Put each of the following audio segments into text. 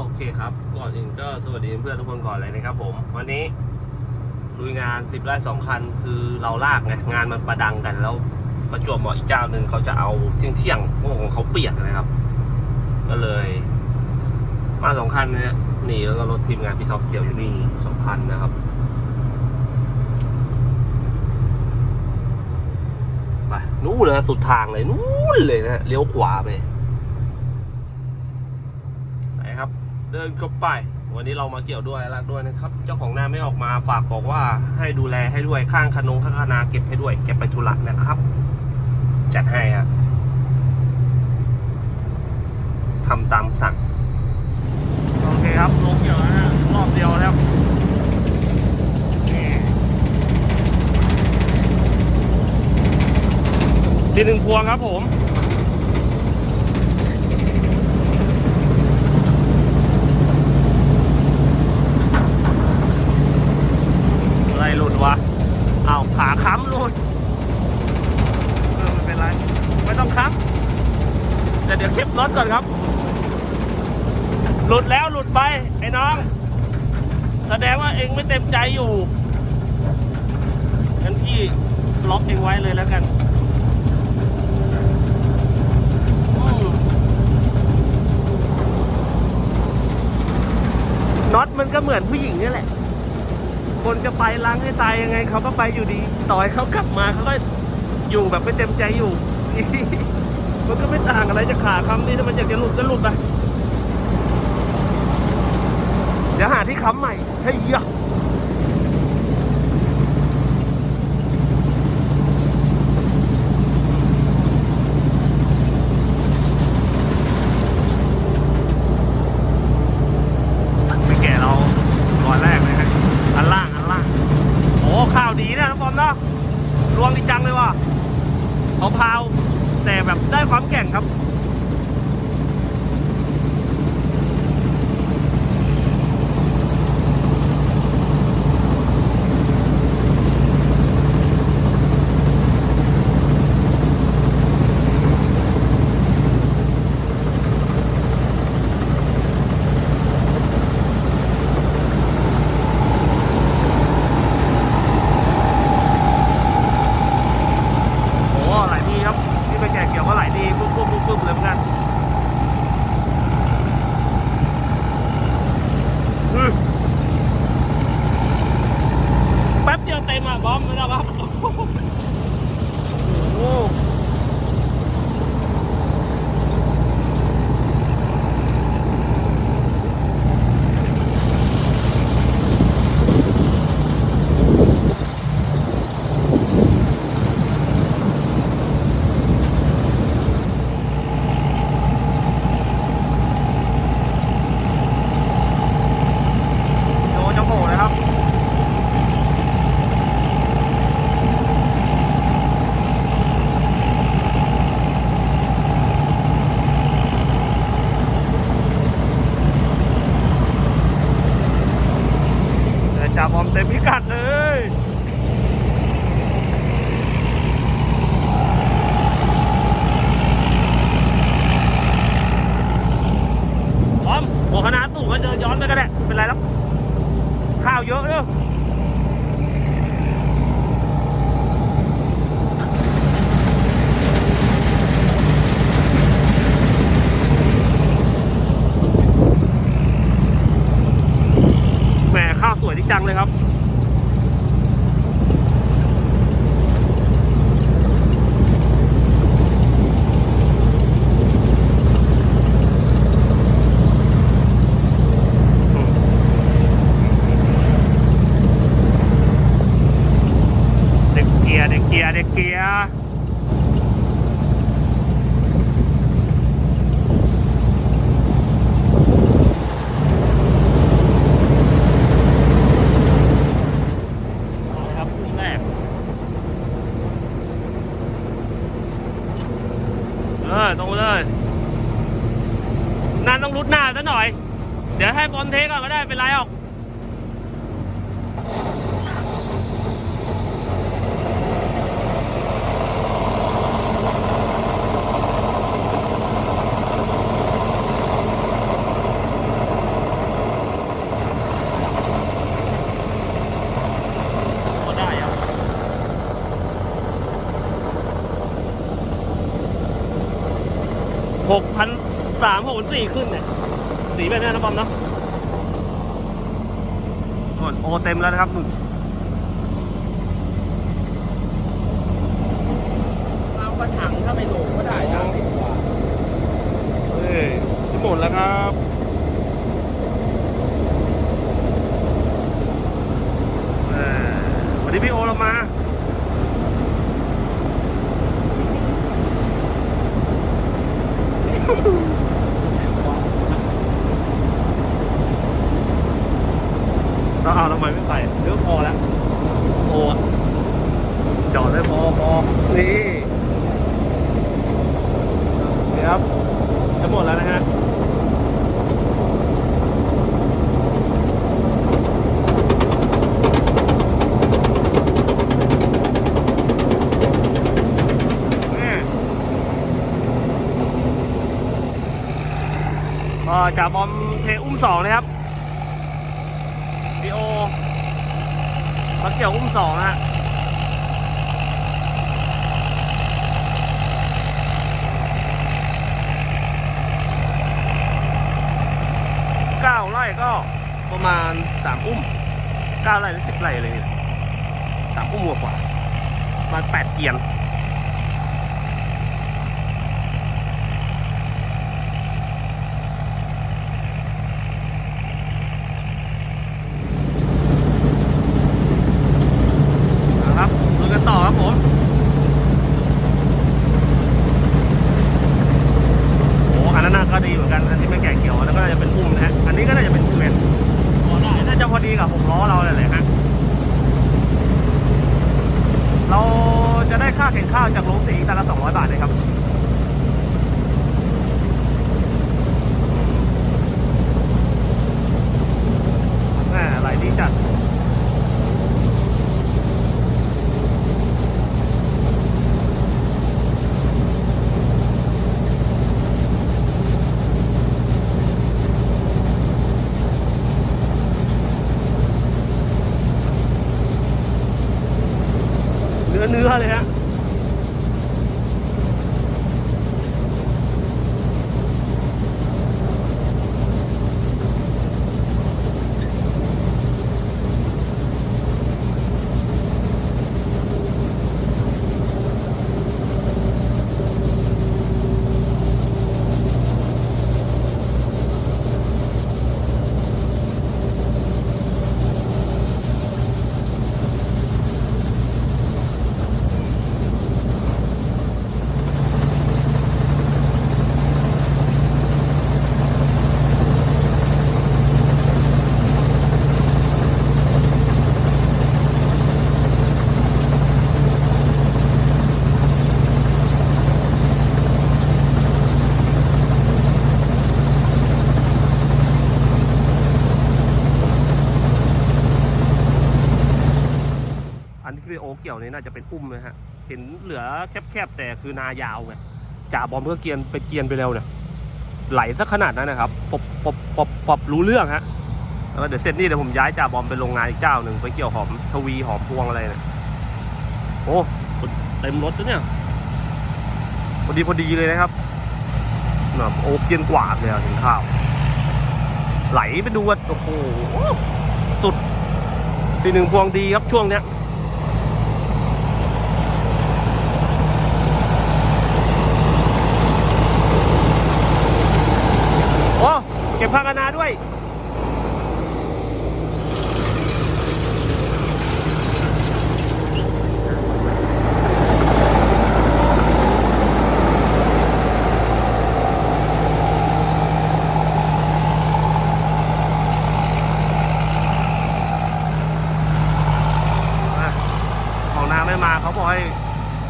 โอเคครับ ก่อนอื่นก็สวัสดีเพื่อนทุกคนก่อนเลยนะครับผมวันนี้ลุยงาน10ไร่2คันคือเราลากไงงานมันประดังกันแล้วประจวบเหมาะอีกเจ้าหนึ่งเขาจะเอาเที่ยงเที่ยงพราะของเขาเปียกนะครับ ก็เลย มาสองคันเนี่ยนี่แล้วก็รถทีมงานพี่ท็อปเกี่ยวอยู่นี่สองคันนะครับไปนู่นนะสุดทางเลยนู่นเลยนะเลี้ยวขวาไปครับ เดินเข้าไป วันนี้เรามาเกี่ยวด้วยรักด้วยนะครับ เจ้าของนาไม่ออกมาฝากบอกว่าให้ดูแลให้ด้วยข้างขนงข้างคนาเก็บให้ด้วย เก็บไปธุระนะครับ จัดให้ครับทำตามสั่ง โอเคครับลงเกี่ยวแล้วนะรอบเดียวแล้วนี่ทีหนึ่งพวงครับผม อะไรหลุดวะเอาวขาค้ำหลุดเออไม่เป็นไร ไม่ต้องค้ำแต่ เดี๋ยวคลิปรถก่อนครับ หลุดแล้วหลุดไป ไอ้น้อง แสดงว่าเองไม่เต็มใจอยู่งั้นพี่ล็อกเองไว้เลยแล้วกันน็อตมันก็เหมือนผู้หญิงนี่แหละ คนจะไปล้างให้ตายยังไงเขาก็ไปอยู่ดี ต่อให้เขากลับมาเขาก็อยู่แบบไม่เต็มใจอยู่ มันก็ไม่ต่างอะไรจากขาคำนี้ถ้ามันอยากจะหลุดก็หลุดไปเดี๋ยวหาที่ค้ำใหม่ให้ยะไม่แกเราก่อนแรกเลยนะอันล่างอันล่างโอ้ข่าวดีนะน้องบอมเนาะรวงดีจังเลยว่ะเอาพา แต่แบบได้ความแก่งครับ นานต้องรุดหน้าซะหน่อย เดี๋ยวให้บอลเทก่อนก็ได้เป็นไรหรอก หกพันสามหกพันสี่ขึ้นเนี่ยสีแบบนี้นะบอมเนาะโอนโอเต็มแล้วนะครับหนึ่งเอากระถังถ้าไปโหลก็ได้นะเฮ้ยจะหมดแล้วครับเอ่อวันนี้พี่โอเรามา เราเอาทำไมไม่ใส่เนื้อพอแล้วโอ้จอดเลยพอพอนี่นี่ครับจะหมดแล้วนะฮะแม่ก็จ่าบอมเทอุ้มสองนะครับดีโอ มาเกี่ยวอุ้มสองนะฮะเก้าไร่ก็ประมาณสามอุ้มเก้าไร่หรือสิบไร่อะไรเนี่ยสามอุ้มกว่าประมาณแปดเกียร์ น่าจะเป็นอุ้มนะฮะ เห็นเหลือแคบๆแต่คือนายาวไงจ่าบอมก็เกียนไปเกียนไปเร็วเนี่ยไหลสักขนาดนั้นนะครับปบปบปบปบรู้เรื่องฮะแล้วเดี๋ยวเสร็จนี่เดี๋ยวผมย้ายจ่าบอมไปโรงงานอีกเจ้าหนึ่งไปเกี่ยวหอมทวีหอมพวงอะไรเนี่ยโอ้เต็มรถแล้วเนี่ยพอดีพอดีเลยนะครับแบบโอเกียนกว่าดเลยอะถึงข้าว ไหลไปดูว่าโอ้โหสุดสีหนึ่งพวงดีครับช่วงเนี้ย โอ้ เก็บผ้ากันนาด้วยของนาไม่มาเขาบอกให้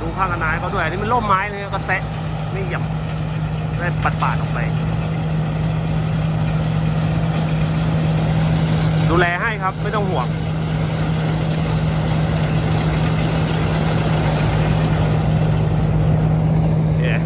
ดูผ้ากันนาให้เขาด้วยอันนี่มันร่มไม้เลยก็แซะนี่เหย่ำได้ปัดปาดออกไป ดูแลให้ครับไม่ต้องห่วงเอ๊ะ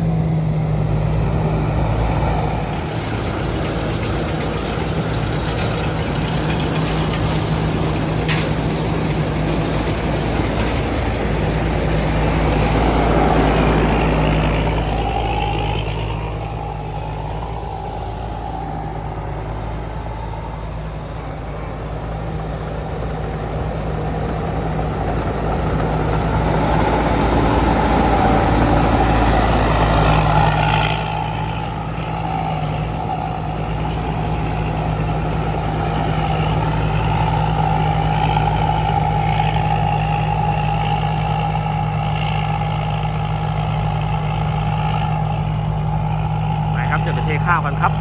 ข้าวกันครับ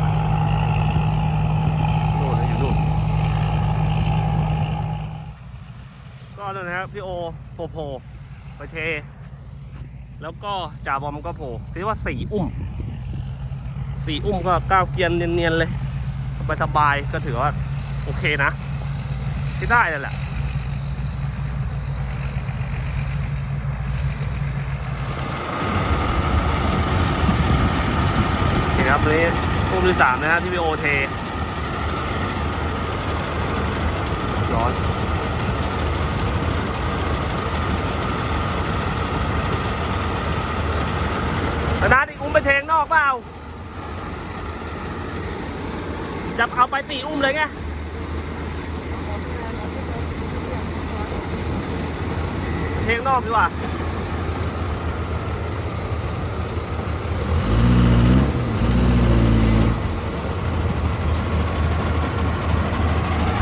นู่นนะอยู่นู่นก็นั่นนะครับพี่โอโผล่โผล่ไปเท แล้วก็จ่าบอมก็โผล่ที่ว่าสี่อุ้มสี่อุ้มก็ก้าวเกียนเนียนๆเลยสบายๆก็ถือว่า โอเคนะใช้ได้เลยแหละ ครับตัวนี้ตู้ที่สามนะฮะที่พี่โอเทร้อนธนาดิอุ้มไปเทงนอกเปล่าจะเอาไปตีอุ้มเลยไงเทงนอกดีกว่า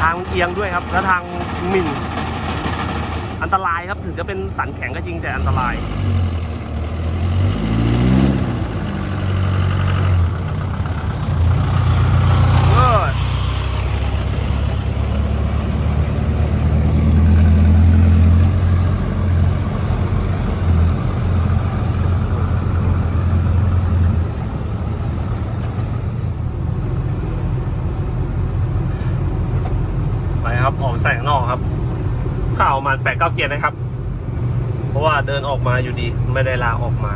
ทาง เอียงด้วยครับแล้วทางหมิ่น อันตรายครับถึงจะเป็นสันแข็งก็จริงแต่อันตราย เออไปครับ ออกแสงนอกครับ ข้าวประมาณแปดเก้าเกียร์นะครับ เพราะว่าเดินออกมาอยู่ดีไม่ได้ลาออกมา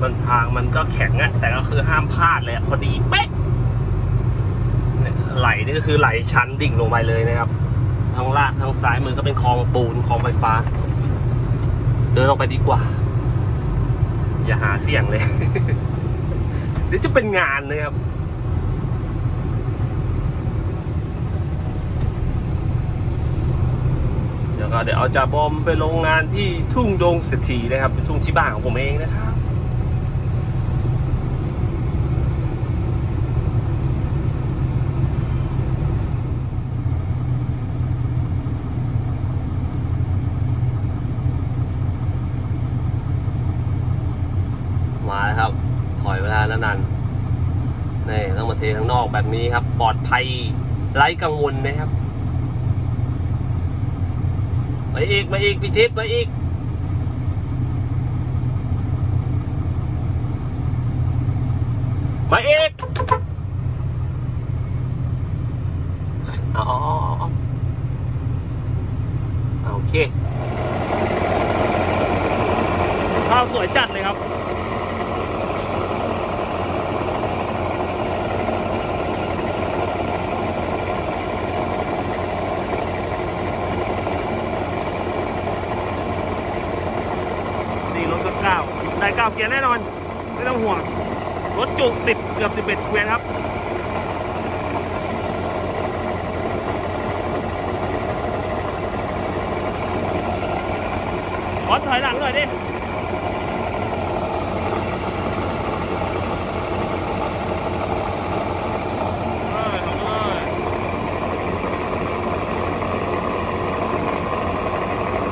มันทางมันก็แข็งอะแต่ก็คือห้ามพลาดเลยพอดีเป๊ะไหลนี่ก็คือไหลชั้นดิ่งลงไปเลยนะครับทางลาดทางซ้ายมือก็เป็นคลองปูนคลองไฟฟ้า เดินออกไปดีกว่า อย่าหาเสี่ยงเลยเดี๋ยวจะเป็นงานเลยครับ เดี๋ยวก็เดี๋ยวเอาจ่าบอมไปลงงานที่ทุ่งดงเศรษฐีนะครับ เป็นทุ่งที่บ้านของผมเองนะครับมาแล้วครับ ถอยเวลาแล้วนันนี่ต้องมาเทข้างนอกแบบนี้ครับ ปลอดภัยไร้กังวลนะครับ มาอีก มาอีกพิทิศมาอีก มาอีกเอาเอาเอาเอาเอโอเคข้าวสวยจัดเลยครับ นี่รถก็เก้าได้ เก้าเกียร์แน่นอน ไม่ต้องห่วง รถจุสิบเกือบสิบเอ็ดเกียนครับขอถอยหลังหน่อยดิ เออทำเลย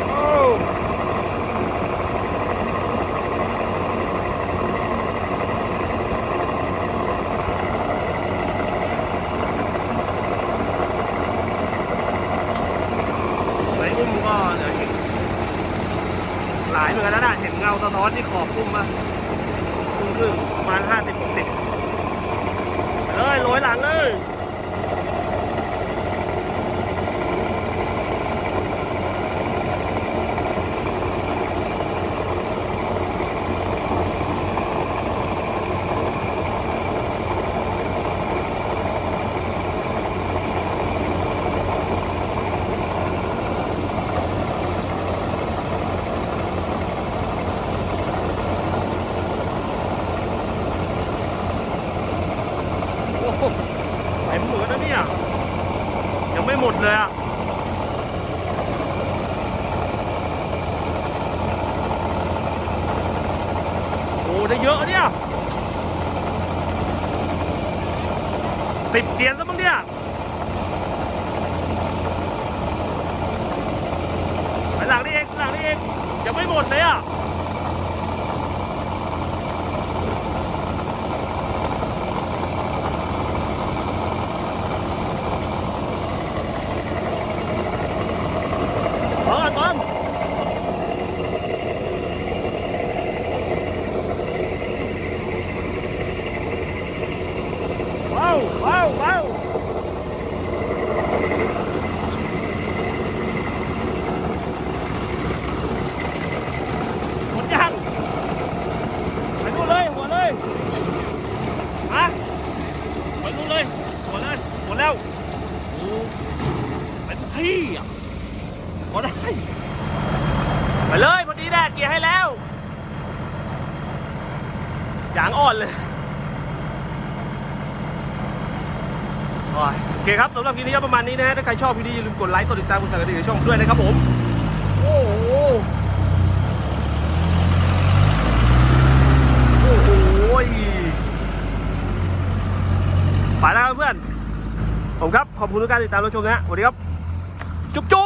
โอ้ ไอ้อุ้มก็เหลืออีกหลายเหมือนกันนะน่ะเห็นเงาสะท้อนที่ขอบอุ้มมาครึ่งครึ่งๆประมาณห้าสิบหกสิบ เลยโรยหลังเลย โอ้โห เหมือนนะเนี่ย ยังไม่หมดเลยอะโอ้ได้เยอะเนี่ยสิบเกียนซะมั้งเนี่ยไปหลังนี่เองหลังนี่เองยังไม่หมดเลยอะ อะพอได้ ไปเลยพอดีแดกเกียร์ให้แล้วยางอ่อนเลยโอเคครับสำหรับคลิปนี้ก็ประมาณนี้นะฮะถ้าใครชอบคลิปนี้อย่าลืมกดไลค์กดติดตามกดสั่นกระดิ่งในช่องด้วยนะครับผมโอ้โหโอ้โหไปแล้วครับเพื่อนผมครับ ขอบคุณทุกการติดตามรับชมนฮะสวัสดีครับ จุ๊บจุ๊บ